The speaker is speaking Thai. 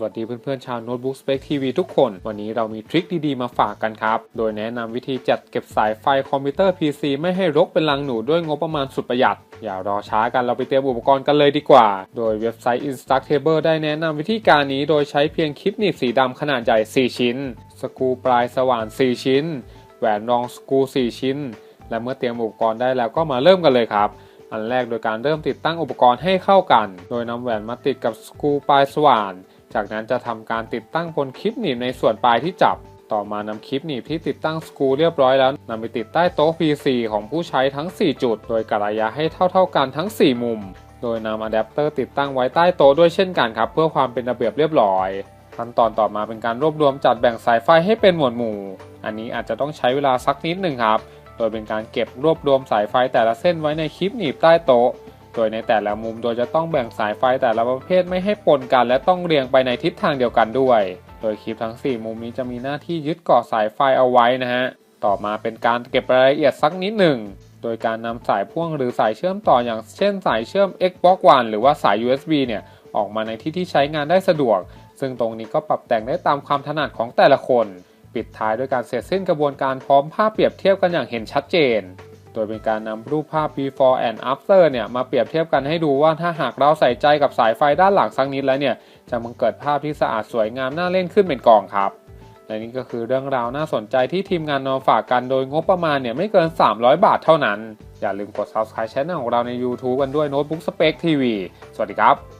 สวัสดีเพื่อนๆชาวโน้ตบุ๊กสเป c ทีวีทุกคน วันนี้เรามีทริคดีๆมาฝากกันครับ โดยแนะนำวิธีจัดเก็บสายไฟคอมพิวเตอร์ PC ไม่ให้รกเป็นลังหนูด้วยงบประมาณสุดประหยัด อย่ารอช้ากันเราไปเตรียมอุปกรณ์กันเลยดีกว่า โดยเว็บไซต์ Instructable ได้แนะนำวิธีการนี้โดยใช้เพียงคลิปหนีบสีดำขนาดใหญ่ 4 ชิ้น สกรูปลายสว่าน 4 ชิ้น แหวนรองสกรู4 ชิ้น และเมื่อเตรียมอุปกรณ์ได้แล้วก็มาเริ่มกันเลยครับอันแรกโดยการเริ่มติดตั้งอุปกรณ์ให้เข้ากัน โดยนำแหวนมาติดกับสกรูปลายสว่าน จากนั้นจะทำการติดตั้งบนคลิปหนีบในส่วนปลายที่จับ ต่อมานำคลิปหนีบที่ติดตั้งสกรูเรียบร้อยแล้วนำไปติดใต้โต๊ะ PC ของผู้ใช้ทั้ง 4 จุด โดยกะระยะให้เท่า ๆกันทั้ง 4 มุม โดยนำอะแดปเตอร์ติดตั้งไว้ใต้โต๊ะด้วยเช่นกันครับ เพื่อความเป็นระเบียบเรียบร้อยขั้นตอนต่อมาเป็นการรวบรวมจัดแบ่งสายไฟให้เป็นหมวดหมู่ อันนี้อาจจะต้องใช้เวลาสักนิดหนึ่งครับ โดยเป็นการเก็บรวบรวมสายไฟแต่ละเส้นไว้ในคลิปหนีบใต้โต๊ะ โดยในแต่ละมุมโดยจะต้องแบ่งสายไฟแต่ละประเภทไม่ให้ปนกัน และต้องเรียงไปในทิศทางเดียวกันด้วย โดยคลิปทั้ง 4 มุมนี้จะมีหน้าที่ยึดเกาะสายไฟเอาไว้นะฮะ ต่อมาเป็นการเก็บรายละเอียดสักนิดหนึ่ง โดยการนำสายพ่วงหรือสายเชื่อมต่ออย่างเช่นสายเชื่อม Xbox One หรือว่าสาย USB เนี่ยออกมาในที่ที่ใช้งานได้สะดวก ซึ่งตรงนี้ก็ปรับแต่งได้ตามความถนัดของแต่ละคน ปิดท้ายด้วยการเสร็จสิ้นกระบวนการพร้อมภาพเปรียบเทียบกันอย่างเห็นชัดเจน ดยเป็นการนำรูปภาพ before and after เนี่ยมาเปรียบเทียบกันให้ดูว่าถ้าหากเราใส่ใจกับสายไฟด้านหลังสักนิดแล้วเนี่ยจะมังเกิดภาพที่สะอาดสวยงามน่าเล่นขึ้นเป็นกองครับและนี่ก็คือเรื่องราวน่าสนใจที่ทีมงานนำมาฝากกันโดยงบประมาณเนี่ยไม่เกิน 300 บาทเท่านั้น อย่าลืมกด subscribe channel ของเราใน YouTube กันด้วย Notebook Spec TV สวัสดีครับ